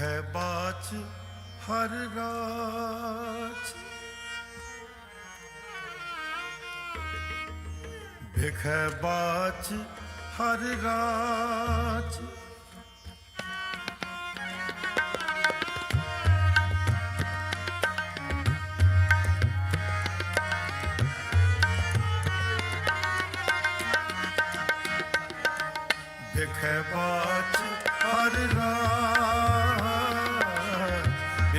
ਹੈ ਬਾਚ ਹਰ ਰਾਤ ਬਿਖੈ ਬਾਚ ਹਰ ਰਾਤ ਬਿਖੈ ਬਾਚ ਹਰ ਰਾਤ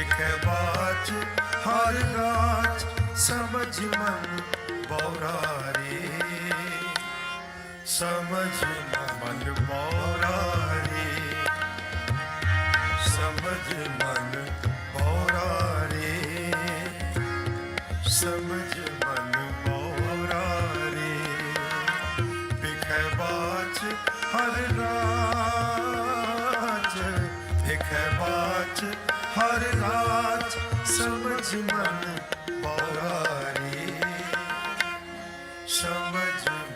ਦੇਖੈ ਬਾਚ ਹਰ ਗਾਚ ਸਮਝ ਮਨ ਬੌਰਾਰੇ। ਸਮਝ ਮਨ ਬੌਰਾਰੇ। ਸਮਝ ਮਨ ਬੌਰਾਰੇ। ਸਮਝ ਸਮਝ ਮਨ ਪਰਾਰੀ ਸਮਝ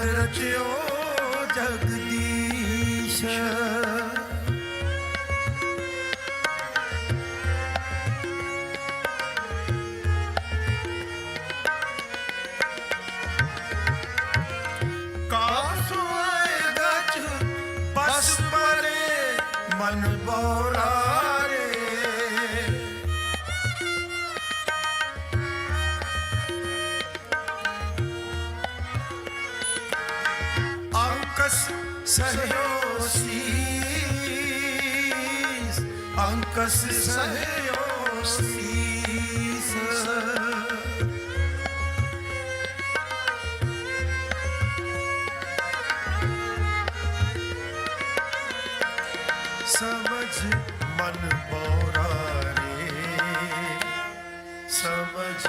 ਰਚਿਓ ਜਗਦੀਸ਼। ਕਾਸੂ ਗਚ ਬਸ ਮਨ ਬੋਰਾ। ਕਸ ਸਹਿਓ ਸੀਸ। ਸਮਝ ਮਨ ਪੋਰਾ ਰੇ ਸਮਝ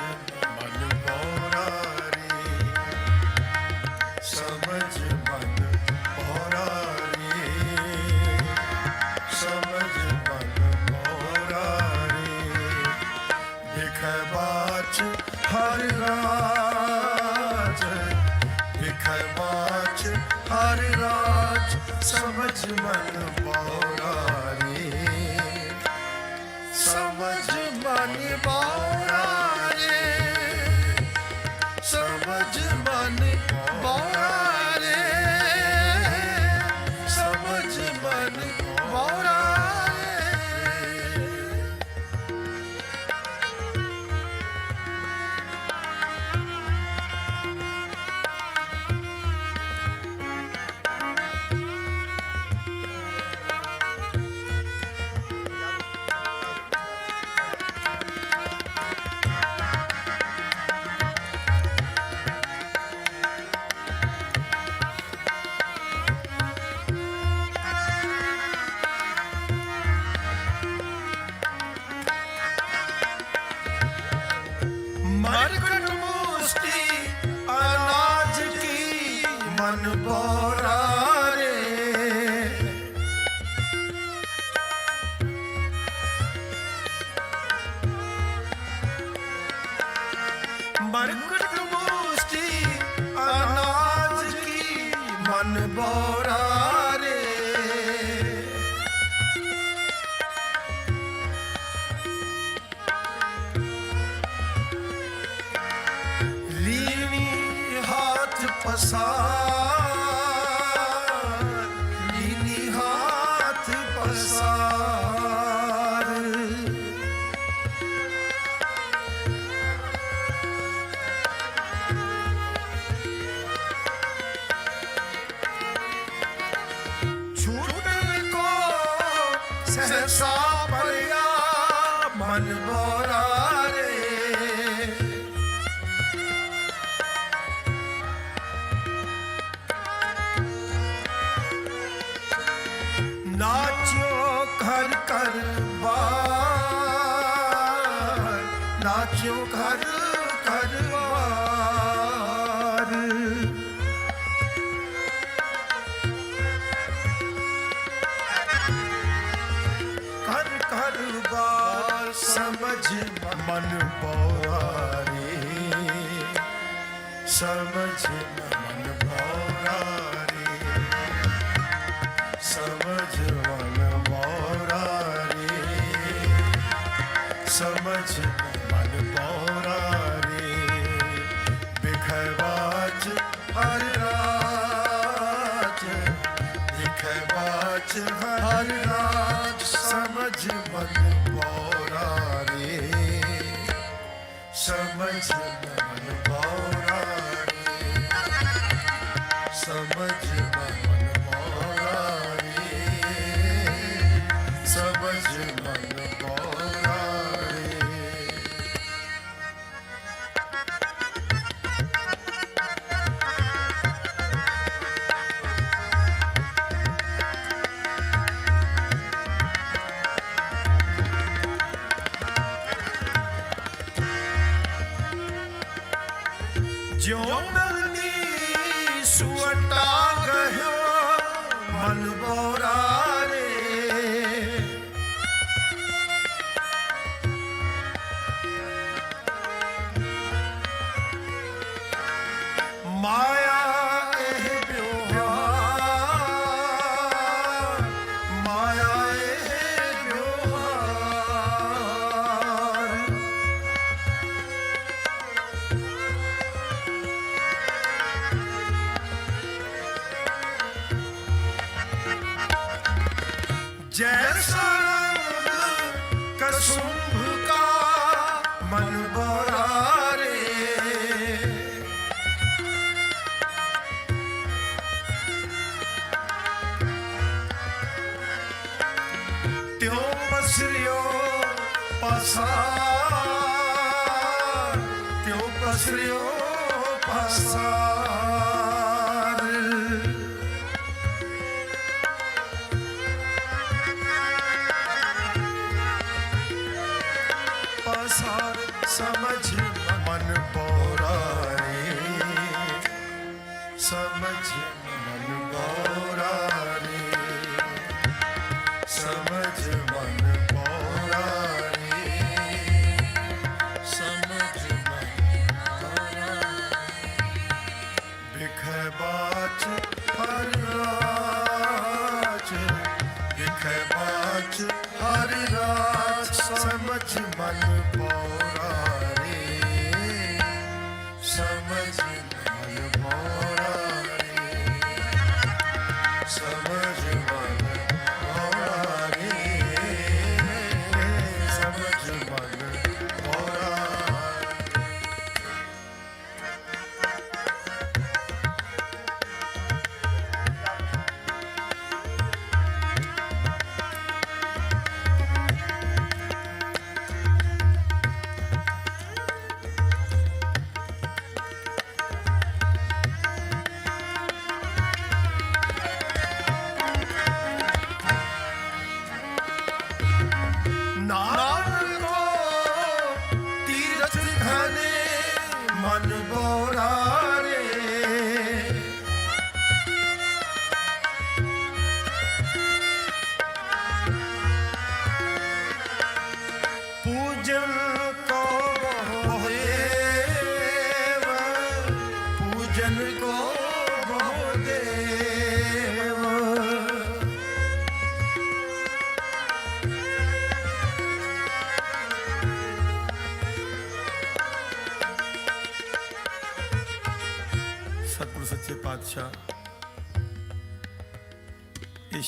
heart. Yes, જીવ મન પૌરારી સર્વ જીવ મન પૌરારી સર્વ જીવ મન પૌરારી સર્વ જીવ મન પૌરારી બિખરવાચ હર રાજ બિખરવાચ હર રાજ સમજ મન समझ my ਪਾਸਾ ਕਿਉਂ ਪਸਰਿਓ ਪਾਸਾ? ਮਨ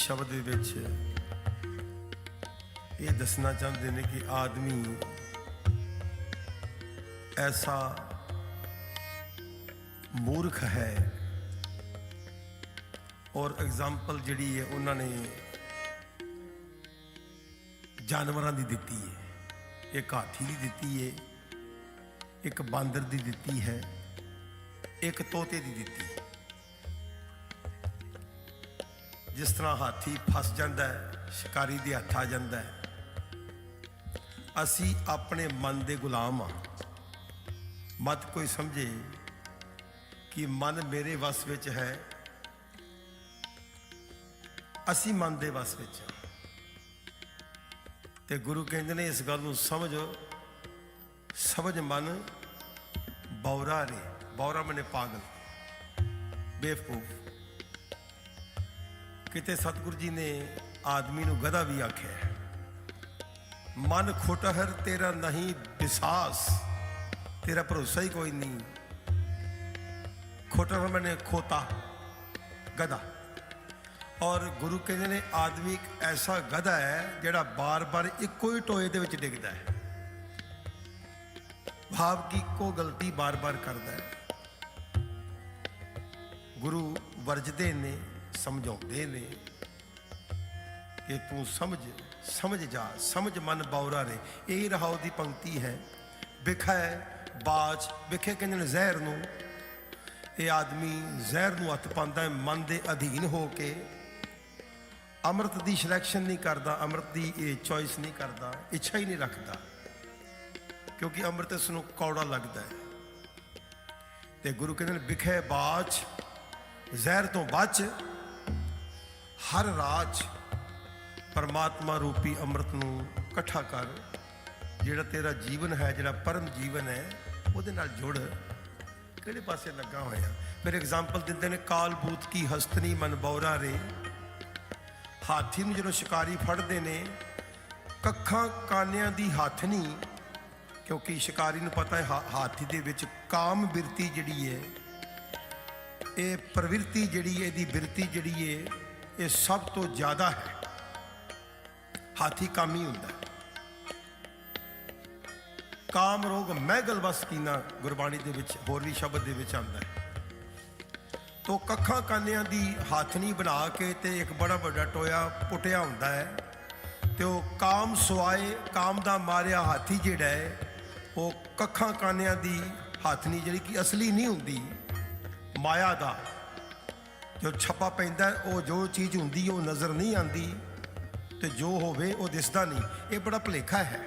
ਸ਼ਬਦ ਦੇ ਵਿੱਚ ਇਹ ਦੱਸਣਾ ਚਾਹੁੰਦੇ ਨੇ ਕਿ ਆਦਮੀ ਐਸਾ ਮੂਰਖ ਹੈ। ਔਰ ਐਗਜ਼ਾਮਪਲ ਜਿਹੜੀ ਹੈ, ਉਹਨਾਂ ਨੇ ਜਾਨਵਰਾਂ ਦੀ ਦਿੱਤੀ ਹੈ। ਇੱਕ ਹਾਥੀ ਦੀ ਦਿੱਤੀ ਹੈ, ਇੱਕ ਬਾਂਦਰ ਦੀ ਦਿੱਤੀ ਹੈ, ਇੱਕ ਤੋਤੇ ਦੀ ਦਿੱਤੀ ਹੈ। ਜਿਸ ਤਰ੍ਹਾਂ ਹਾਥੀ ਫਸ ਜਾਂਦਾ ਹੈ, ਸ਼ਿਕਾਰੀ ਦੇ ਹੱਥ ਆ ਜਾਂਦਾ ਹੈ। ਅਸੀਂ ਆਪਣੇ ਮਨ ਦੇ ਗੁਲਾਮ ਆ ਮਤ ਕੋਈ ਸਮਝੇ ਕਿ ਮਨ ਮੇਰੇ ਵਸ ਵਿੱਚ ਹੈ। ਅਸੀਂ ਮਨ ਦੇ ਵਸ ਵਿੱਚ ਹਾਂ। ਤੇ ਗੁਰੂ ਕਹਿੰਦੇ ਨੇ, ਇਸ ਗੱਲ ਨੂੰ ਸਮਝੋ, ਸਮਝ ਮਨ ਬੌਰਾ ਰੇ। ਬੌਰਾ ਮਨੇ ਪਾਗਲ। ਬੇਵਕੂਫ। ਕਿਤੇ ਸਤਿਗੁਰੂ ਜੀ ਨੇ ਆਦਮੀ ਨੂੰ ਗਧਾ ਵੀ ਆਖਿਆ ਮਨ ਖੁਟਹਰ, ਤੇਰਾ ਨਹੀਂ ਵਿਸਾਸ ਤੇਰਾ ਭਰੋਸਾ ਹੀ ਕੋਈ ਨਹੀਂ। ਖੁਟਹਰ ਮੈਨੇ ਖੋਤਾ, ਗਧਾ। ਔਰ ਗੁਰੂ ਕਹਿੰਦੇ ਨੇ, ਆਦਮੀ ਇੱਕ ਐਸਾ ਗਧਾ ਹੈ ਜਿਹੜਾ ਬਾਰ-ਬਾਰ ਇੱਕੋ ਹੀ ਟੋਏ ਦੇ ਵਿੱਚ ਡਿੱਗਦਾ ਹੈ। ਭਾਵ ਕਿ ਇੱਕੋ ਗਲਤੀ ਬਾਰ-ਬਾਰ ਕਰਦਾ ਹੈ। ਗੁਰੂ ਵਰਜਦੇ ਨੇ ਸਮਝਾਉਂਦੇ ਨੇ ਕਿ ਤੂੰ ਸਮਝ ਸਮਝ ਜਾ, ਸਮਝ ਮਨ ਬੌਰਾ ਰੇ ਇਹ ਰਹਾਉ ਦੀ ਪੰਕਤੀ ਹੈ। ਵਿਖੈ ਬਾਜ ਵਿਖੇ ਕਹਿੰਦੇ ਨੇ ਜ਼ਹਿਰ ਨੂੰ। ਇਹ ਆਦਮੀ ਜ਼ਹਿਰ ਨੂੰ ਹੱਥ ਪਾਉਂਦਾ ਹੈ, ਮਨ ਦੇ ਅਧੀਨ ਹੋ ਕੇ। ਅੰਮ੍ਰਿਤ ਦੀ ਸਿਲੈਕਸ਼ਨ ਨਹੀਂ ਕਰਦਾ, ਅੰਮ੍ਰਿਤ ਦੀ ਇਹ ਚੋਇਸ ਨਹੀਂ ਕਰਦਾ, ਇੱਛਾ ਹੀ ਨਹੀਂ ਰੱਖਦਾ। ਕਿਉਂਕਿ ਅੰਮ੍ਰਿਤ ਇਸ ਨੂੰ ਕੌੜਾ ਲੱਗਦਾ ਹੈ। ਤੇ ਗੁਰੂ ਕਹਿੰਦੇ ਨੇ, ਵਿਖੇ ਬਾਚ, ਜ਼ਹਿਰ ਤੋਂ ਬਚ। ਹਰ ਰਾਜ ਪਰਮਾਤਮਾ ਰੂਪੀ ਅੰਮ੍ਰਿਤ ਨੂੰ ਇਕੱਠਾ ਕਰ, ਜਿਹੜਾ ਤੇਰਾ ਜੀਵਨ ਹੈ, ਜਿਹੜਾ ਪਰਮ ਜੀਵਨ ਹੈ, ਉਹਦੇ ਨਾਲ ਜੁੜ। ਕਿਹੜੇ ਪਾਸੇ ਲੱਗਾ ਹੋਇਆ? ਫਿਰ ਐਗਜ਼ਾਮਪਲ ਦਿੰਦੇ ਨੇ, ਕਾਲ ਬੂਤ ਕੀ ਹਸਤਨੀ ਮਨਬੌਰਾ ਰੇ। ਹਾਥੀ ਨੂੰ ਜਦੋਂ ਸ਼ਿਕਾਰੀ ਫੜਦੇ ਨੇ, ਕੱਖਾਂ ਕਾਨਿਆਂ ਦੀ ਹੱਥਨੀ ਕਿਉਂਕਿ ਸ਼ਿਕਾਰੀ ਨੂੰ ਪਤਾ ਹੈ, ਹਾ- ਹਾਥੀ ਦੇ ਵਿੱਚ ਕਾਮ ਬਿਰਤੀ ਜਿਹੜੀ ਹੈ ਇਹ ਪ੍ਰਵਿਰਤੀ ਜਿਹੜੀ ਹੈ ਇਹਦੀ ਬਿਰਤੀ ਜਿਹੜੀ ਹੈ ਇਹ ਸਭ ਤੋਂ ਜ਼ਿਆਦਾ ਹੈ। ਹਾਥੀ ਕਾਮੀ ਹੁੰਦਾ ਕਾਮ ਰੋਗ ਮੈਗਲ ਵਸ ਕੀਨਾ ਗੁਰਬਾਣੀ ਦੇ ਵਿੱਚ ਹੋਰ ਵੀ ਸ਼ਬਦ ਦੇ ਵਿੱਚ ਆਉਂਦਾ ਹੈ। ਤੋ ਕੱਖਾਂ ਕਾਨਿਆਂ ਦੀ ਹਾਥਨੀ ਬਣਾ ਕੇ ਤੇ ਇੱਕ ਬੜਾ ਵੱਡਾ ਟੋਇਆ ਪੁੱਟਿਆ ਹੁੰਦਾ ਹੈ। ਤੇ ਉਹ ਕਾਮ ਸੁਆਏ, ਕਾਮ ਦਾ ਮਾਰਿਆ ਹਾਥੀ ਜਿਹੜਾ ਹੈ, ਉਹ ਕੱਖਾਂ ਕਾਨਿਆਂ ਦੀ ਹਾਥਨੀ ਜਿਹੜੀ ਕਿ ਅਸਲੀ ਨਹੀਂ ਹੁੰਦੀ, ਮਾਇਆ ਦਾ ਜੋ ਛੱਪਾ ਪੈਂਦਾ, ਉਹ ਜੋ ਚੀਜ਼ ਹੁੰਦੀ, ਉਹ ਨਜ਼ਰ ਨਹੀਂ ਆਂਦੀ ਤੇ ਜੋ ਹੋਵੇ, ਉਹ ਦਿਸਦਾ ਨਹੀਂ। ਇਹ ਬੜਾ ਭੁਲੇਖਾ ਹੈ।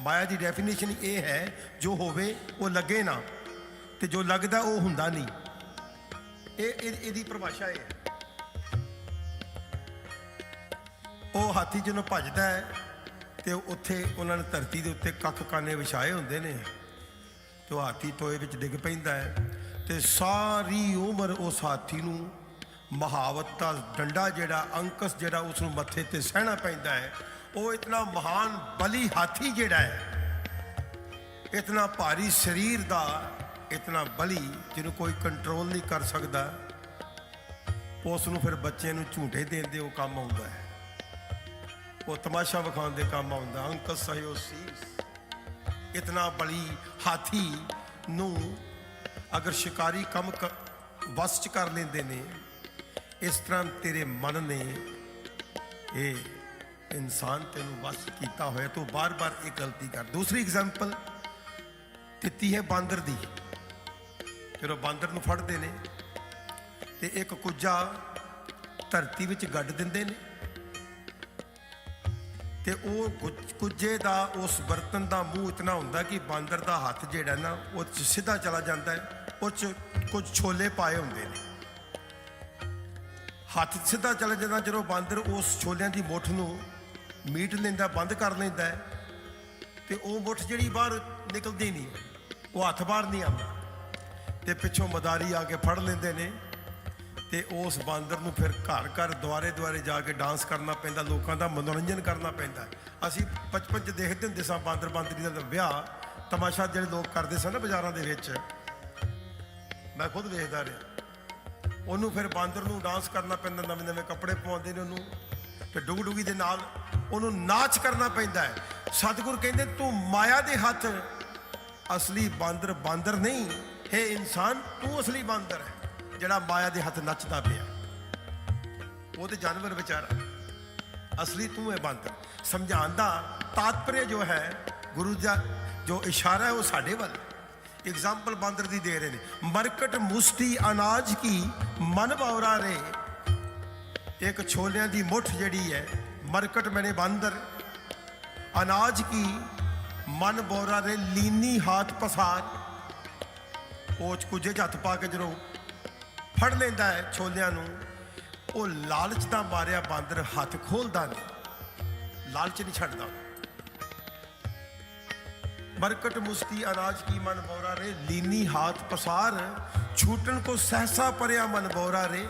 ਮਾਇਆ ਦੀ ਡੈਫੀਨੇਸ਼ਨ ਇਹ ਹੈ, ਜੋ ਹੋਵੇ, ਉਹ ਲੱਗੇ ਨਾ ਤੇ ਜੋ ਲੱਗਦਾ, ਉਹ ਹੁੰਦਾ ਨਹੀਂ। ਇਹ, ਇਹ- ਇਹਦੀ ਪਰਿਭਾਸ਼ਾ ਇਹ ਹੈ। ਉਹ ਹਾਥੀ ਜਦੋਂ ਭੱਜਦਾ ਹੈ ਤੇ ਉੱਥੇ ਉਹਨਾਂ ਨੇ ਧਰਤੀ ਦੇ ਉੱਤੇ ਕੱਖ ਕਾਨੇ ਵਿਛਾਏ ਹੁੰਦੇ ਨੇ ਤੇ ਉਹ ਹਾਥੀ ਟੋਏ ਵਿੱਚ ਡਿੱਗ ਪੈਂਦਾ ਹੈ ਤੇ ਸਾਰੀ ਉਮਰ ਉਸ ਹਾਥੀ ਨੂੰ ਮਹਾਵਤ ਦਾ ਡੰਡਾ ਜਿਹੜਾ, ਅੰਕਸ ਜਿਹੜਾ ਉਸ ਨੂੰ ਮੱਥੇ ਤੇ ਸਹਿਣਾ ਪੈਂਦਾ ਹੈ, ਉਹ ਇਤਨਾ ਮਹਾਨ ਬਲੀ ਹਾਥੀ ਜਿਹੜਾ ਹੈ, ਇਤਨਾ ਭਾਰੀ ਸਰੀਰ ਦਾ ਇਤਨਾ ਬਲੀ ਜਿਹਨੂੰ ਕੋਈ ਕੰਟਰੋਲ ਨਹੀਂ ਕਰ ਸਕਦਾ ਉਸ ਨੂੰ ਫਿਰ ਬੱਚੇ ਨੂੰ ਝੂਟੇ ਦੇਣ ਦੇ ਉਹ ਕੰਮ ਆਉਂਦਾ ਹੈ। ਉਹ ਤਮਾਸ਼ਾ ਵਿਖਾਉਣ ਦੇ ਕੰਮ ਆਉਂਦਾ, ਅੰਕਸ ਸਹਿਓ ਸੀਸ। ਇਤਨਾ ਬਲੀ ਹਾਥੀ ਨੂੰ ਅਗਰ ਸ਼ਿਕਾਰੀ ਕੰਮ ਕ- ਵੱਸ ਚ ਕਰ ਲੈਂਦੇ ਨੇ ਇਸ ਤਰ੍ਹਾਂ ਤੇਰੇ ਮਨ ਨੇ ਇਹ ਇਨਸਾਨ ਤੈਨੂੰ ਵੱਸ ਕੀਤਾ ਹੋਇਆ, ਤੂੰ ਬਾਰ-ਬਾਰ ਇਹ ਗਲਤੀ ਕਰ। ਦੂਸਰੀ ਐਗਜ਼ਾਮਪਲ ਦਿੱਤੀ ਹੈ ਬਾਂਦਰ ਦੀ। ਜਦੋਂ ਬਾਂਦਰ ਨੂੰ ਫੜਦੇ ਨੇ ਤੇ ਇੱਕ ਕੁੱਜਾ ਧਰਤੀ ਵਿੱਚ ਗੱਡ ਦਿੰਦੇ ਨੇ ਤੇ ਉਹ ਕੁ- ਕੁੱਜੇ ਦਾ ਉਸ ਬਰਤਨ ਦਾ ਮੂੰਹ ਇਤਨਾ ਹੁੰਦਾ ਕਿ ਬਾਂਦਰ ਦਾ ਹੱਥ ਜਿਹੜਾ ਨਾ, ਉਹ 'ਚ ਸਿੱਧਾ ਚਲਾ ਜਾਂਦਾ ਹੈ, ਉਹ 'ਚ ਕੁਝ ਛੋਲੇ ਪਾਏ ਹੁੰਦੇ ਨੇ। ਹੱਥ ਸਿੱਧਾ ਚਲਾ ਜਾਂਦਾ, ਜਦੋਂ ਬਾਂਦਰ ਉਸ ਛੋਲਿਆਂ ਦੀ ਮੁੱਠ ਨੂੰ ਮੀਟ ਲੈਂਦਾ, ਬੰਦ ਕਰ ਲੈਂਦਾ ਹੈ, ਤੇ ਉਹ ਮੁੱਠ ਜਿਹੜੀ ਬਾਹਰ ਨਿਕਲਦੀ ਨਹੀਂ, ਉਹ ਹੱਥ ਬਾਹਰ ਨਹੀਂ ਆਉਂਦਾ। ਤੇ ਪਿੱਛੋਂ ਮਦਾਰੀ ਆ ਕੇ ਫੜ ਲੈਂਦੇ ਨੇ, ਤੇ ਉਸ ਬਾਂਦਰ ਨੂੰ ਫਿਰ ਘਰ ਘਰ ਦੁਆਰੇ ਦੁਆਰੇ ਜਾ ਕੇ ਡਾਂਸ ਕਰਨਾ ਪੈਂਦਾ, ਲੋਕਾਂ ਦਾ ਮਨੋਰੰਜਨ ਕਰਨਾ ਪੈਂਦਾ ਅਸੀਂ ਬਚਪਨ 'ਚ ਦੇਖਦੇ ਹੁੰਦੇ ਸਾਂ ਬਾਂਦਰ ਬਾਂਦਰੀ ਦਾ ਵਿਆਹ, ਤਮਾਸ਼ਾ ਜਿਹੜੇ ਲੋਕ ਕਰਦੇ ਸਨ ਨਾ ਬਾਜ਼ਾਰਾਂ ਦੇ ਵਿੱਚ, ਮੈਂ ਖੁਦ ਵੇਖਦਾ ਰਿਹਾ। ਉਹਨੂੰ ਫਿਰ ਬਾਂਦਰ ਨੂੰ ਡਾਂਸ ਕਰਨਾ ਪੈਂਦਾ, ਨਵੇਂ ਨਵੇਂ ਕੱਪੜੇ ਪਾਉਂਦੇ ਨੇ ਉਹਨੂੰ। ਤੇ ਡੁਗ ਡੁਗੀ ਦੇ ਨਾਲ ਉਹਨੂੰ ਨਾਚ ਕਰਨਾ ਪੈਂਦਾ ਹੈ। ਸਤਿਗੁਰ ਕਹਿੰਦੇ, ਤੂੰ ਮਾਇਆ ਦੇ ਹੱਥ ਅਸਲੀ ਬਾਂਦਰ ਬਾਂਦਰ ਨਹੀਂ, ਹੈ ਇਨਸਾਨ, ਤੂੰ ਅਸਲੀ ਬਾਂਦਰ ਹੈ, ਜਿਹੜਾ ਮਾਇਆ ਦੇ ਹੱਥ ਨੱਚਦਾ ਪਿਆ ਉਹ ਤੇ ਜਾਨਵਰ ਵਿਚਾਰਾ ਅਸਲੀ ਤੂੰ ਹੈ ਬਾਂਦਰ। ਸਮਝਾਉਣ ਦਾ ਤਾਤਪਰਯ ਜੋ ਹੈ, ਗੁਰੂ ਦਾ ਜੋ ਇਸ਼ਾਰਾ ਹੈ ਉਹ ਸਾਡੇ ਵੱਲ ਐਗਜ਼ਾਮਪਲ ਬਾਂਦਰ ਦੀ ਦੇ ਰਹੇ ਨੇ। ਮਰਕਟ ਮੁਸਤੀ ਅਨਾਜ ਕੀ ਮਨ ਬਾਵਰਾ ਰੇ। ਇੱਕ ਛੋਲਿਆਂ ਦੀ ਮੁੱਠ ਜਿਹੜੀ ਹੈ, ਮਰਕਟ ਮੈਨੇ ਬਾਂਦਰ। ਅਨਾਜ ਕੀ ਮਨ ਬੋਰਾ ਰੇ, ਲੀਨੀ ਹਾਥ ਪਸਾਰ। ਉਹ 'ਚ ਕੁਝੇ 'ਚ ਹੱਥ ਪਾ ਕੇ ਜਦੋਂ ਫੜ ਲੈਂਦਾ ਹੈ ਛੋਲਿਆਂ ਨੂੰ, ਉਹ ਲਾਲਚ ਦਾ ਮਾਰਿਆ ਬਾਂਦਰ ਹੱਥ ਖੋਲਦਾ ਨਹੀਂ। ਲਾਲਚ ਨਹੀਂ ਛੱਡਦਾ। ਮਰਕਟ ਮੁਸਤੀ ਅਨਾਜ ਕੀ ਮਨ ਬੋਰਾ ਰੇ? ਲੀਨੀ ਹਾਥ ਪਸਾਰ, ਛੂਟਣ ਕੋ ਸਹਸਾ ਪਰਿਆ ਮਨ ਬੋਰਾ ਰੇ।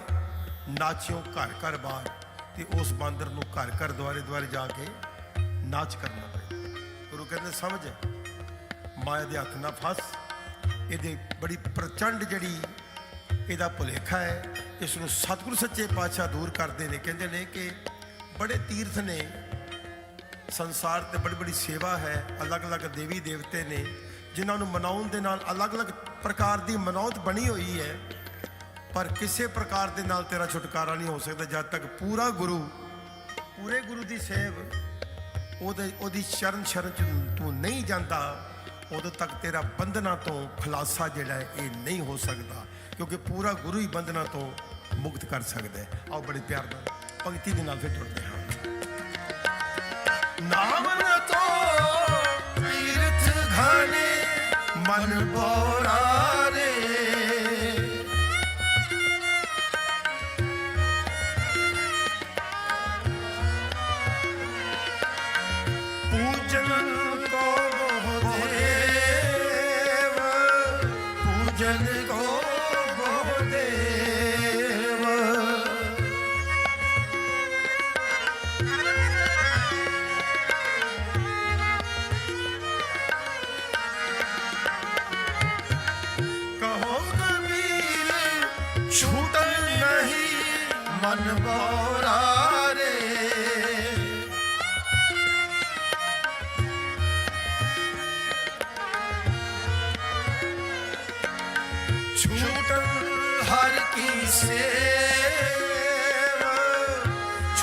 ਨਾਚਿਓ ਘਰ ਘਰ ਬਾਹਰ, ਤੇ ਉਸ ਬਾਂਦਰ ਨੂੰ ਘਰ ਘਰ ਦੁਆਰੇ ਦੁਆਰੇ ਜਾ ਕੇ ਨਾਚ ਕਰਨਾ ਪਏ। ਗੁਰੂ ਕਹਿੰਦੇ, ਸਮਝ ਮਾਇਆ ਦੇ ਹੱਥ ਨਾ ਫਸ। ਇਹਦੇ ਬੜੀ ਪ੍ਰਚੰਡ ਜਿਹੜੀ ਇਹਦਾ ਭੁਲੇਖਾ ਹੈ, ਇਸ ਨੂੰ ਸਤਿਗੁਰੂ ਸੱਚੇ ਪਾਤਸ਼ਾਹ ਦੂਰ ਕਰਦੇ ਨੇ। ਕਹਿੰਦੇ ਨੇ ਕਿ ਬੜੇ ਤੀਰਥ ਨੇ ਸੰਸਾਰ ਤੇ ਬੜੀ ਬੜੀ ਸੇਵਾ ਹੈ, ਅਲੱਗ-ਅਲੱਗ ਦੇਵੀ ਦੇਵਤੇ ਨੇ, ਜਿਨ੍ਹਾਂ ਨੂੰ ਮਨਾਉਣ ਦੇ ਨਾਲ ਅਲੱਗ-ਅਲੱਗ ਪ੍ਰਕਾਰ ਦੀ ਮਨੌਤ ਬਣੀ ਹੋਈ ਹੈ। ਪਰ ਕਿਸੇ ਪ੍ਰਕਾਰ ਦੇ ਨਾਲ ਤੇਰਾ ਛੁਟਕਾਰਾ ਨਹੀਂ ਹੋ ਸਕਦਾ, ਜਦ ਤੱਕ ਪੂਰਾ ਗੁਰੂ, ਪੂਰੇ ਗੁਰੂ ਦੀ ਸੇਵ, ਉਹਦੇ, ਉਹਦੀ ਸ਼ਰਨ ਸ਼ਰਨ ਚ ਤੂੰ ਨਹੀਂ ਜਾਂਦਾ, ਉਦੋਂ ਤੱਕ ਤੇਰਾ ਬੰਧਨਾਂ ਤੋਂ ਖਲਾਸਾ ਜਿਹੜਾ ਹੈ, ਇਹ ਨਹੀਂ ਹੋ ਸਕਦਾ। ਕਿਉਂਕਿ ਪੂਰਾ ਗੁਰੂ ਹੀ ਬੰਧਨਾਂ ਤੋਂ ਮੁਕਤ ਕਰ ਸਕਦਾ ਹੈ। ਆਓ ਬੜੇ ਪਿਆਰ ਨਾਲ, ਪੰਕਤੀ ਦੇ ਨਾਲ ਫਿਰ ਟੁਰਦੇ ਹਾਂ। ਮਨ ਬੋਰਾ ਰੇ। ਪੂਜਨ ਕੋ ਦੇਵ ਪੂਜਨ ਕੋ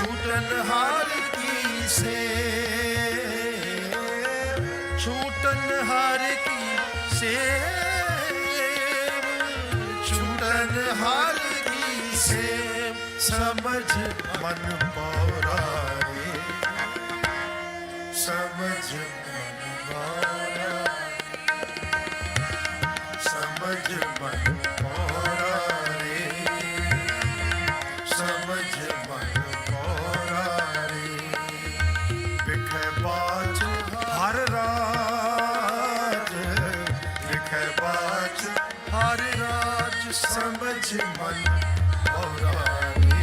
ਛੂਟਨ ਹਾਰ ਕੀ ਸੇਵ ਛੂਟਨ ਹਰ ਕੀ ਸੇਵ ਛੂਟਨ ਹਰ ਕੀ ਸੇਵ ਸਮਝ ਮਨ ਪੌਰਾ ਸਮਝ ਹਰ ਰਾਜ ਸਮਝ ਮਨ ਔਰਾਨੀ